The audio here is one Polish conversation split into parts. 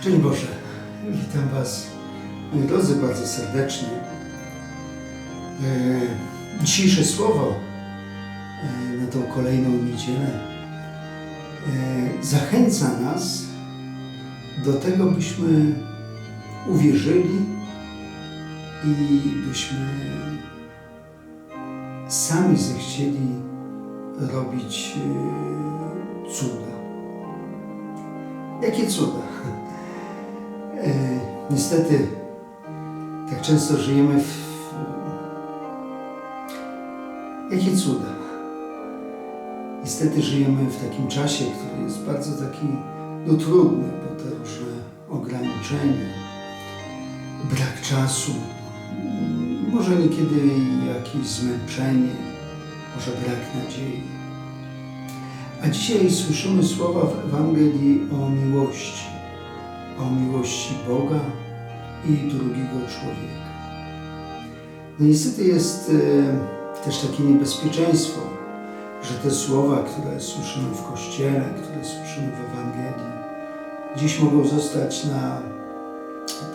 Szczęść Boże, witam Was, moi drodzy, bardzo serdecznie. E, Dzisiejsze słowo e, na tą kolejną niedzielę e, zachęca nas do tego, byśmy uwierzyli i byśmy sami zechcieli robić cuda. Jakie cuda? Niestety, tak często żyjemy w. Jakie cuda? Niestety żyjemy w takim czasie, który jest bardzo taki no, trudny, bo te różne ograniczenia, brak czasu, może niekiedy jakieś zmęczenie, może brak nadziei. A dzisiaj słyszymy słowa w Ewangelii o miłości o miłości Boga i drugiego człowieka. No niestety jest e, też takie niebezpieczeństwo, że te słowa, które słyszymy w Kościele, które słyszymy w Ewangelii, dziś mogą zostać na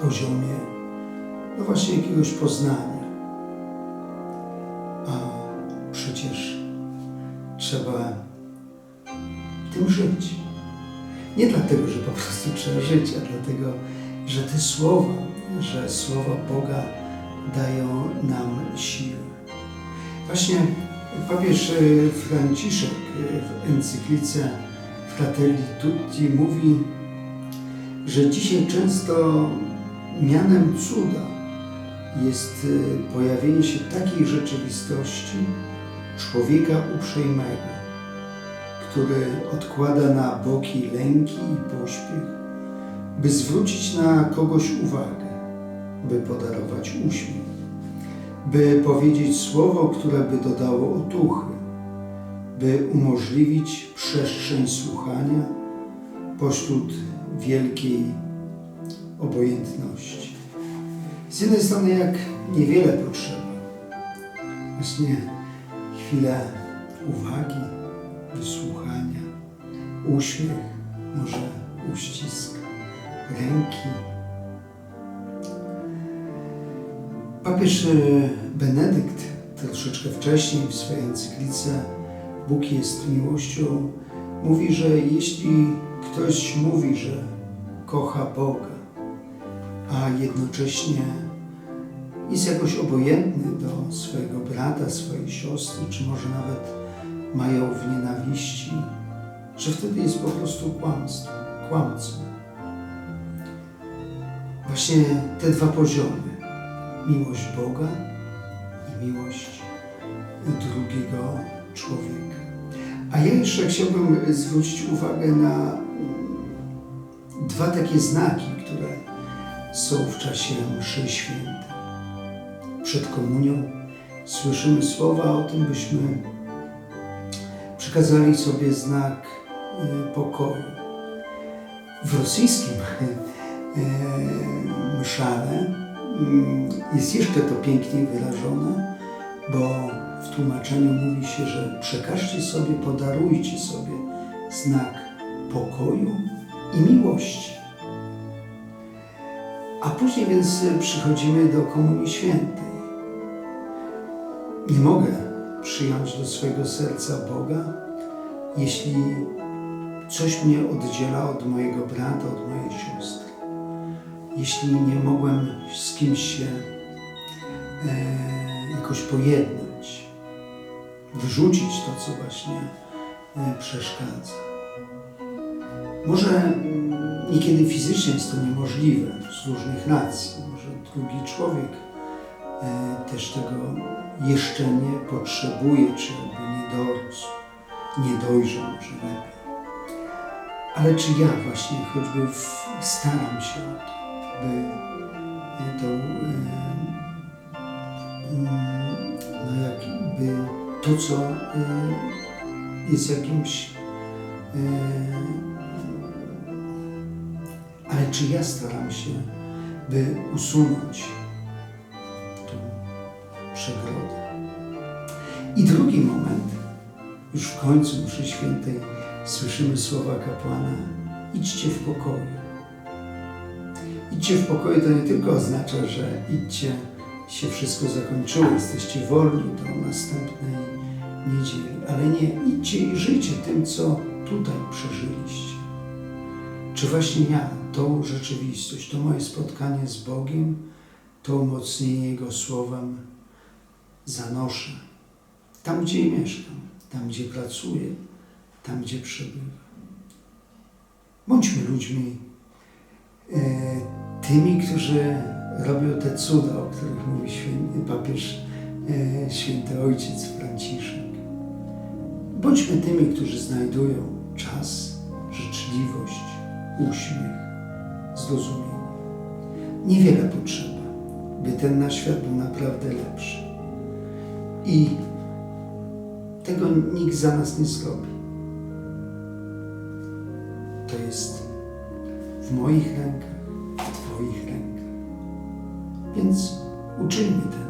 poziomie no właśnie jakiegoś poznania. A przecież trzeba tym żyć. Nie dlatego, że po prostu trzeba żyć, a dlatego, że te słowa, że słowa Boga dają nam siłę. Właśnie papież e, Franciszek e, w encyklice Fratelli Tutti mówi, że dzisiaj często mianem cuda jest e, pojawienie się takiej rzeczywistości człowieka uprzejmego, który odkłada na boki lęki i pośpiech, by zwrócić na kogoś uwagę, by podarować uśmiech, by powiedzieć słowo, które by dodało otuchy, by umożliwić przestrzeń słuchania pośród wielkiej obojętności. Z jednej strony, jak niewiele potrzeba, właśnie chwilę uwagi, wysłuchania, uśmiech, może uścisk ręki. Papież e, Benedykt troszeczkę wcześniej w swojej encyklice Bóg jest miłością mówi, że jeśli ktoś mówi, że kocha Boga, a jednocześnie jest jakoś obojętny do swojego brata, swojej siostry, czy może nawet mają w nienawiści, że wtedy jest po prostu kłamstwo, kłamcą. Właśnie te dwa poziomy, miłość Boga i miłość drugiego człowieka. A ja jeszcze chciałbym zwrócić uwagę na mm, dwa takie znaki, które są w czasie mszy świętej. Przed komunią słyszymy słowa o tym, byśmy przekazali sobie znak e, pokoju. W rosyjskim e, mszale mm, jest jeszcze to piękniej wyrażone, bo w tłumaczeniu mówi się, że przekażcie sobie, podarujcie sobie znak pokoju i miłości. A później więc przychodzimy do Komunii Świętej. Nie mogę przyjąć do swojego serca Boga, jeśli coś mnie oddziela od mojego brata, od mojej siostry. Jeśli nie mogłem z kimś się e, jakoś pojednać, wyrzucić to, co właśnie e, przeszkadza. Może mm, niekiedy fizycznie jest to niemożliwe z różnych racji. Może drugi człowiek też tego jeszcze nie potrzebuje, czy jakby nie dorósł, nie dojrzał może lepiej. Ale czy ja właśnie choćby w, staram się o to, by to, no jakby to, co jest jakimś ale czy ja staram się, by usunąć przegrodę. I drugi moment, już w końcu mszy świętej słyszymy słowa kapłana idźcie w pokoju. idźcie w pokoju to nie tylko oznacza, że idźcie, się wszystko zakończyło, jesteście wolni do następnej niedzieli, ale nie, idźcie i żyjcie tym, co tutaj przeżyliście. Czy właśnie ja tą rzeczywistość, to moje spotkanie z Bogiem, to umocnienie Jego słowem zanoszę tam, gdzie mieszkam, tam, gdzie pracuję, tam, gdzie przebywam. Bądźmy ludźmi e, tymi, którzy robią te cuda, o których mówi święty papież, e, święty ojciec Franciszek. Bądźmy tymi, którzy znajdują czas, życzliwość, uśmiech, zrozumienie. Niewiele potrzeba, by ten nasz świat był naprawdę lepszy. I tego nikt za nas nie zrobi. To jest w moich rękach, w Twoich rękach. Więc uczyńmy ten